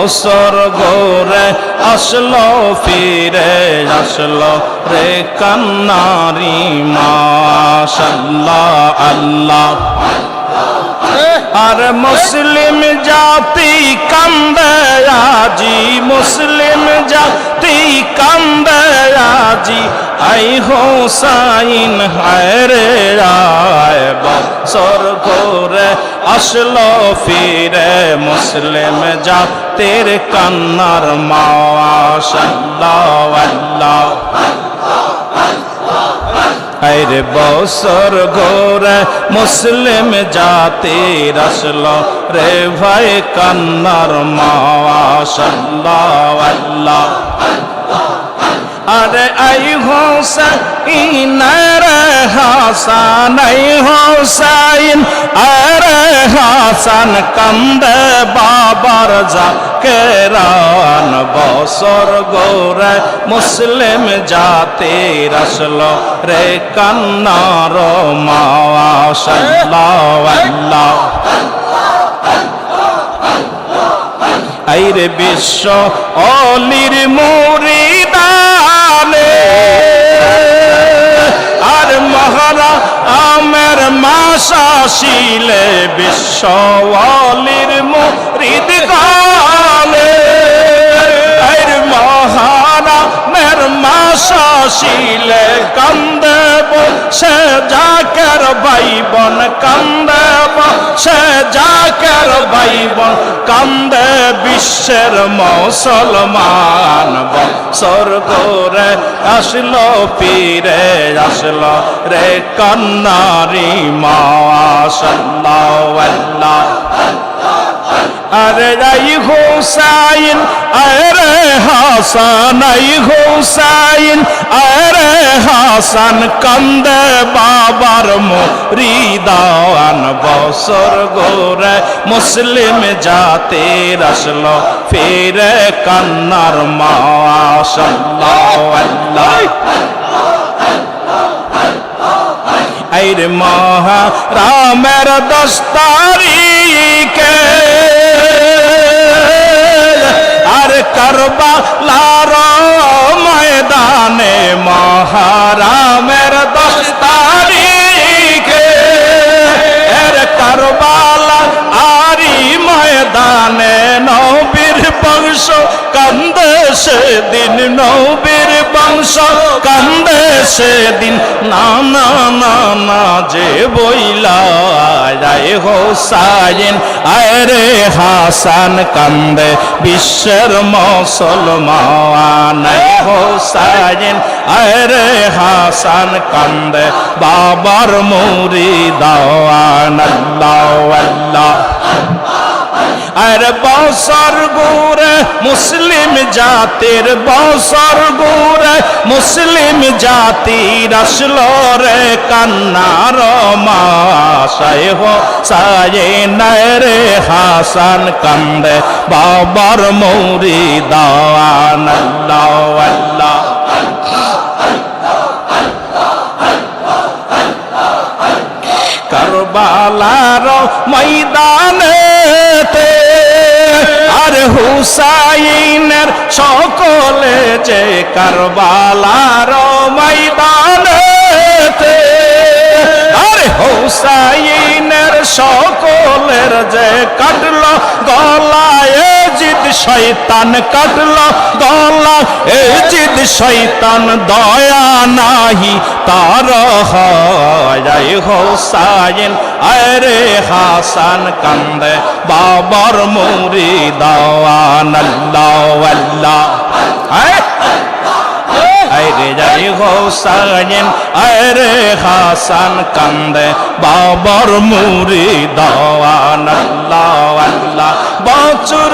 ওসর গোরে আসলো, ফিরে আসলো রে কান্নারি মাশাল্লাহ, আল্লাহ। আর মুসলিম জাতি কান্দে, আজি মুসলিম জাতি কান্দে, আজি আই হোসাইন, হায় রে আয় বছর ঘোরে আসলো ফিরে মুসলিম জাতির কান্নার মাশাল্লাহ আল্লাহ আরে বছর গোরে মুসলিম জাতির আসলো রে ভাই কান্নার মাশাল্লাহ আল্লাহ আরে আই হোসাইন আরে হাসান, আই হোসাইন, আরে হাসান, কান্দে বাবার জাকেরান বছর গোরে মুসলিম জাতির আসলো রে কান্নার আল্লাহ আইরে বিশ্ব অলির মুরিদানে মাসা শিলে বিশ্ব মাসা শিলে কান্দে সে যাকের ভাই বন কান্দে সে যাকের ভাই বোন কান্দে বিশ্বের মুসলমান বছর করে আসলো, পীরে আসলো রে কন্নারি মাশাল্লাহ আল্লাহ। আরে রাই হোসাইন, আরে হাসান আই হোসাইন, আরে হাসান কান্দে বাবার মরিদান বছর গোরে মুসলিম জাতির আসলো, ফিরে কান্নার মাশাল্লাহ আল্লাহ আইরে মহা রামের দশ সেদিন নবীর বংশ কান্দে, সেদিন না না না না যে বইলা। রায় হোসাইন আরে হাসান, কান্দে বিশ্বের মুসলমান। হোসাইন আরে হাসান, কান্দে বাবার মুরি দাওয়ান আল্লাহ আল্লাহ। আর বসর গুরে মুসলিম জাতির বসর গুরে মুসলিম জাতির আসলো রে কান্নার মাসায় হো সায়ে রে হাসান কান্দে বাবার মৌরি দাওয়ান আল্লাহ ময়দানেতে আর হুসাইনের সকলে যে কারবালার ময়দানেতে আর হুসাইনের সকলের যে কাটল গলায় শৈতান কাটল গলা এ জিদ শৈতান দয়া নাহি, তার হয়। হোসাইন আরে হাসান কান্দে, বাবার মুরি দাওয়ান আল্লাহ আল্লাহ আরে যাই হোসাইন আরে হাসান কান্দে, বাবার মুরি দাওয়ান আল্লাহ আল্লাহ বছর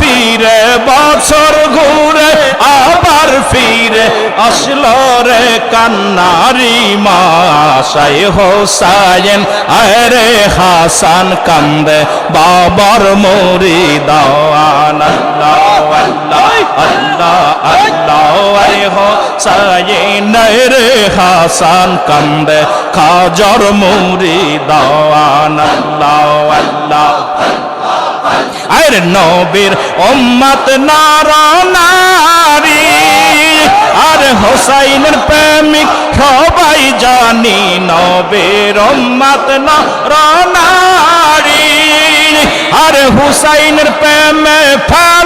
ফিরে, বছর ঘুরে আবার ফিরে আসলো রে কান্নারি মাসাই হোসাইন। আরে হাসান কান্দে, বাবার মুরি দাওয়ান আল্লাহ আল্লাহ আল্লাহ আরে হোসাইন রে হাসান কান্দে, খাজর মুরি দাওয়ান আল্লাহ আল্লাহ। আর নবীর উম্মত নার নারী আর হোসাইনের প্রেমিক সবাই জানি নবীর উম্মত নার নারী আর হুসাইনের প্রেমে ফেলো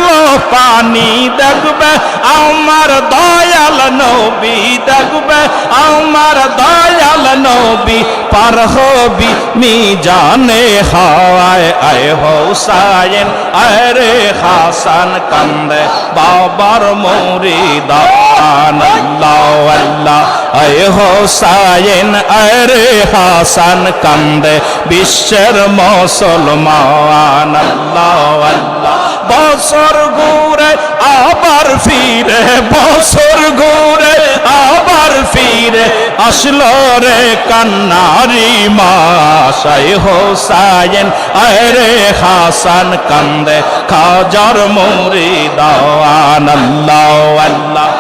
পানি দেখবে, আমার দয়াল নবী দেখবে, আমার দয়াল নবী পার হবি মি জানে হায় আয় হোসাইন আরে হাসান, কান্দে বাবার মৌরি দান আল্লাহ আল্লাহ, আয় হোসাইন আরে হাসান, কান্দে বিশ্বের মুসলমান। আল্লাহ আল্লাহ। বছর ঘুরে আবার ফিরে, বছর ঘুরে আবার ফিরে আসলো রে কান্নারি মাসাই হোসায়েন আরে হাসান কান্দে, খাজার মুরি আল্লাহ আল্লাহ।